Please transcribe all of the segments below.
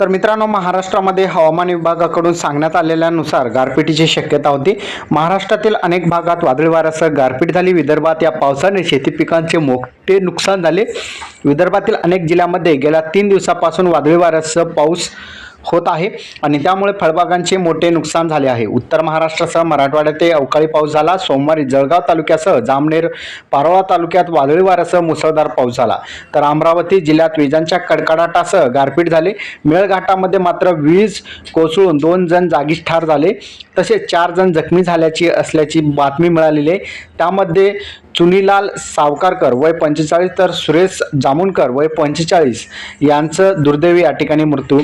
तर मित्रांनो महाराष्ट्रामध्ये हवामान विभागाकडून सांगण्यात आलेल्यानुसार गारपिटीची शक्यता होती. महाराष्ट्रातील अनेक भागात वादळी वाऱ्यासह गारपीट झाली. विदर्भात या पावसाने शेती पिकांचे मोठे नुकसान झाले. विदर्भातील अनेक जिल्ह्यामध्ये गेल्या तीन दिवसापासून वादळी वाऱ्यासह पाऊस होत आहे. आणि त्यामुळे फळबागांचे मोठे नुकसान झाले आहे. उत्तर महाराष्ट्रासह मराठवाड्यातही अवकाळी पाऊस झाला. सोमवारी जळगाव तालुक्यासह जामनेर पारोळा तालुक्यात वादळी वाऱ्यासह मुसळधार पाऊस झाला. तर अमरावती जिल्ह्यात विजांच्या कडकडाटासह गारपीट झाले. मेळघाटामध्ये मात्र वीज कोसळून दोन जण जागीच ठार झाले. तसेच चार जण जखमी झाल्याची असल्याची बातमी मिळालेली आहे. त्यामध्ये चुनीलाल सावकारकर वय पंचेचाळीस तर सुरेश जामुनकर वय पंचेचाळीस यांचं दुर्दैवी या ठिकाणी मृत्यू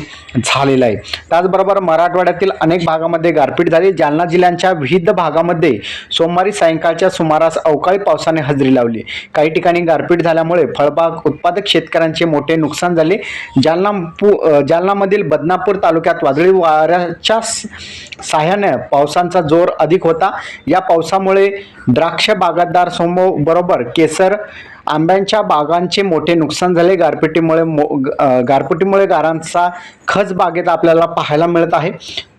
झालेला आहे. त्याचबरोबर मराठवाड्यातील अनेक भागामध्ये गारपीट झाली. जालना जिल्ह्यांच्या विविध भागामध्ये सोमवारी सायंकाळच्या सुमारास अवकाळी पावसाने हजेरी लावली. काही ठिकाणी गारपीट झाल्यामुळे फळबाग उत्पादक शेतकऱ्यांचे मोठे नुकसान झाले. जालना पु जालनामधील बदनापूर तालुक्यात वादळी वाऱ्याच्या साह्याने पावसांचा जोर अधिक होता. या पावसामुळे द्राक्ष बागायतदार सोमो बरोबर केसर आंब्यांच्या बागांचे मोठे नुकसान झाले. गारपिटीमुळे मो गारपिटीमुळे गारांचा खच बागेत आपल्याला पाहायला मिळत आहे.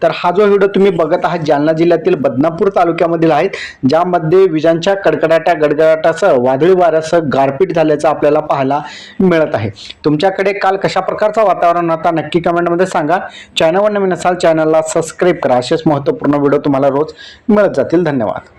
तर हा जो व्हिडिओ तुम्ही बघत आहात जालना जिल्ह्यातील बदनापूर तालुक्यामधील आहेत. ज्यामध्ये विजांच्या कडकडाटा गडगडाटासह वादळी वाऱ्यासह गारपीट झाल्याचं आपल्याला पाहायला मिळत आहे. तुमच्याकडे काल कशा प्रकारचं वातावरण होता नक्की कमेंटमध्ये सांगा. चॅनलवर नवीन असाल चॅनलला सबस्क्राईब करा. असेच महत्त्वपूर्ण व्हिडिओ तुम्हाला रोज मिळत जातील. धन्यवाद.